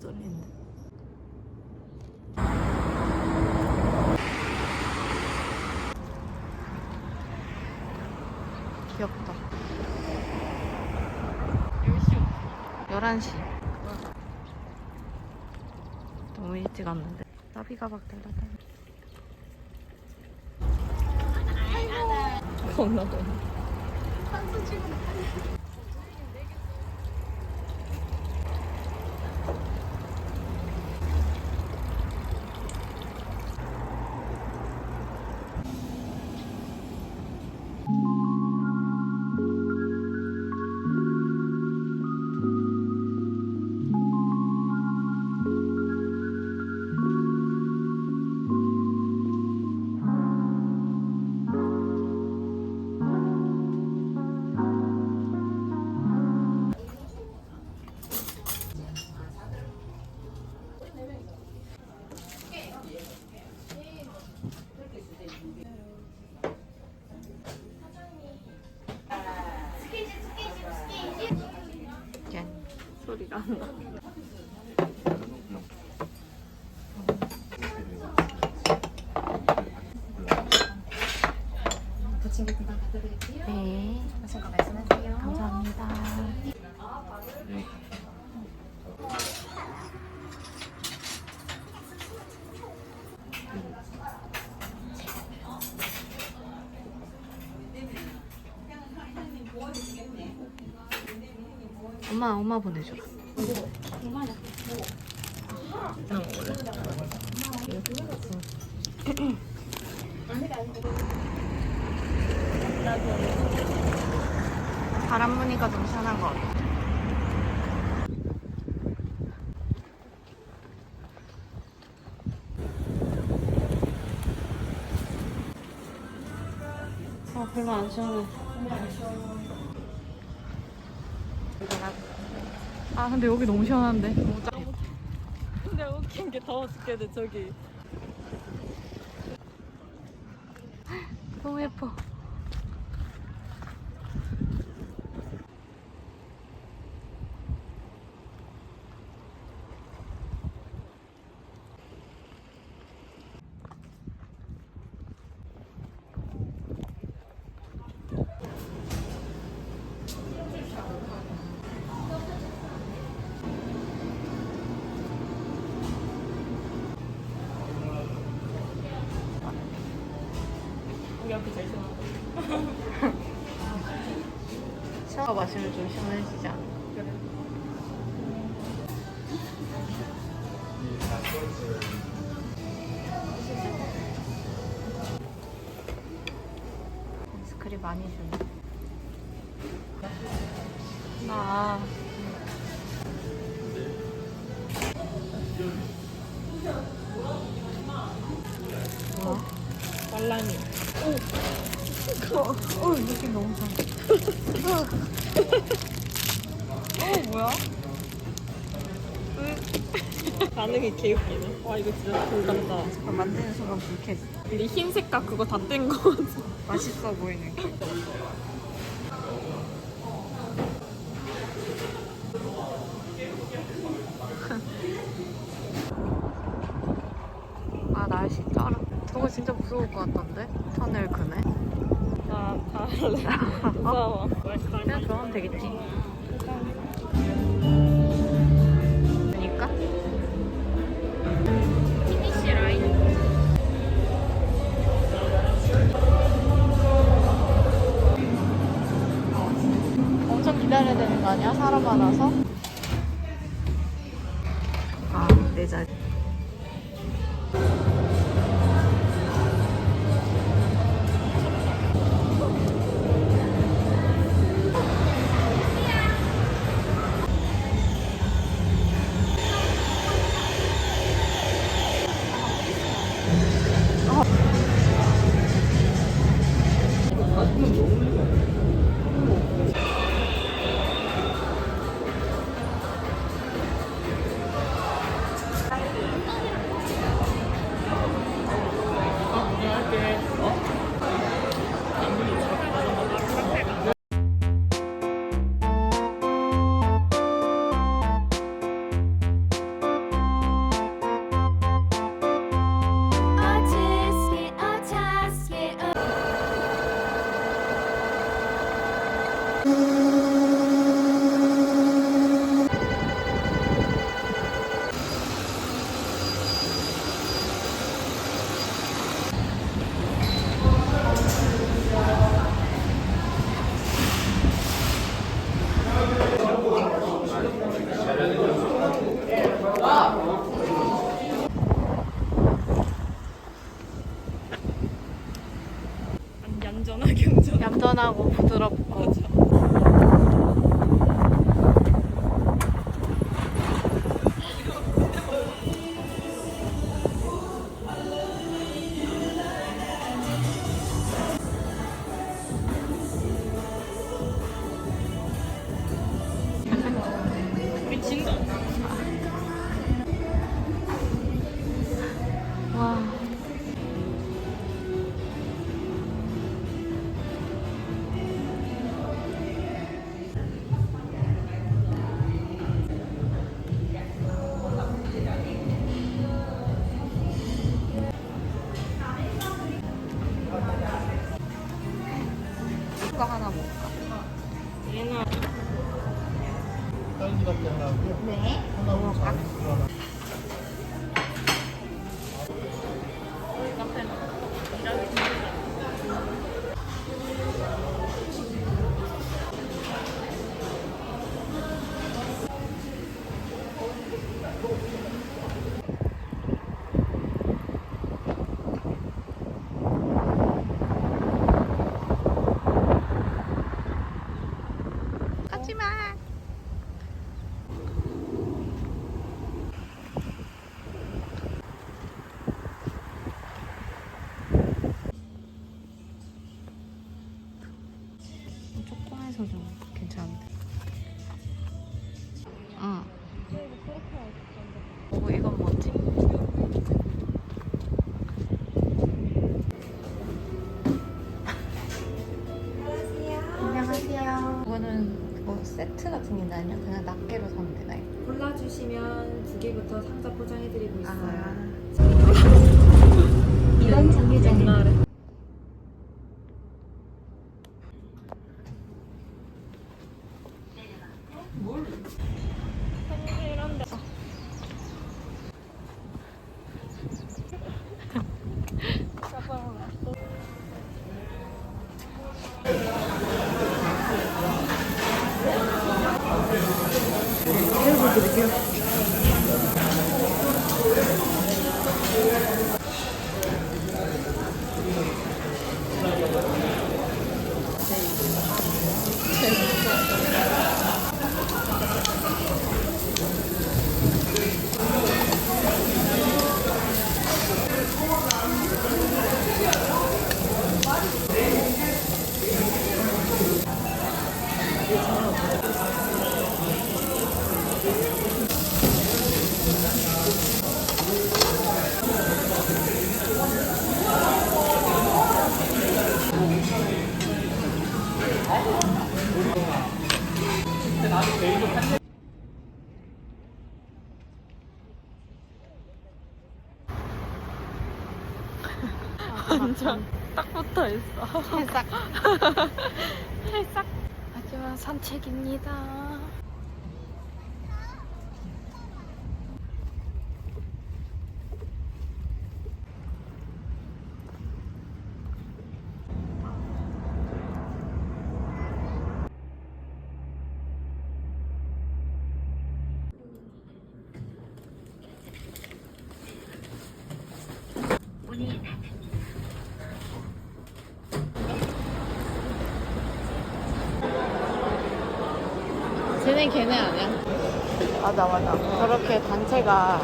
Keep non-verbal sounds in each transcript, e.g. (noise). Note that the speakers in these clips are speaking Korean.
떨리는데. 귀엽다. 11시. 너무 일찍 왔는데. 나비가 막 달라다녀. 겁나 더. 짠. 소리가 안 나. 부침개 금방 갖다 드릴게요. 네. 하신 거 말씀하세요. 감사합니다. 엄마 엄마 보내줘라. 바람 부니까 좀 시원한 것 같아. 아, 별로 안 시원해. 아, 근데 여기 너무 시원한데? 너무 짱. 근데 웃긴 게 더워 죽겠네 저기 너무 예뻐. 제일 싫어 샤워 마시면 좀 시원해지지 않아? 아이스크림 많이 주네. 나뭐 말랑이 어, 느낌 너무 좋아. 어, 뭐야? 반응이 개웃기네 와 이거 진짜 불간다 잠깐 만드는 순간 불쾌해. 우리 흰 색깔 그거 다 뗀 거지 맛있어 보이는 게. 아 날씨 쩔어. 저거 진짜 무서울 것 같던데? 터널 그네. 나다 할래 무서워 그냥 들어가면 되겠지. 가지 세트 같은 게 아니야? 그냥 낱개로 사면 되나요? 골라주시면 두 개부터 상자 포장해드리고 있어요. 아. 해드릴게요. 완전 딱 붙어 있어. 살짝. 살짝. (laughs) 하지만 산책입니다. 쟤네 걔네 아니야? 맞아 맞아. 저렇게 단체가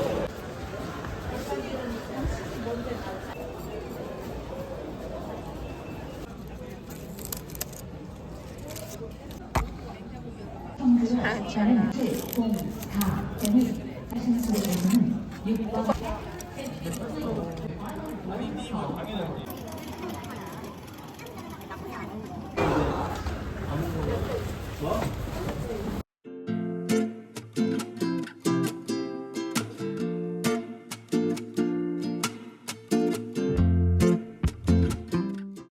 아, 쟤네.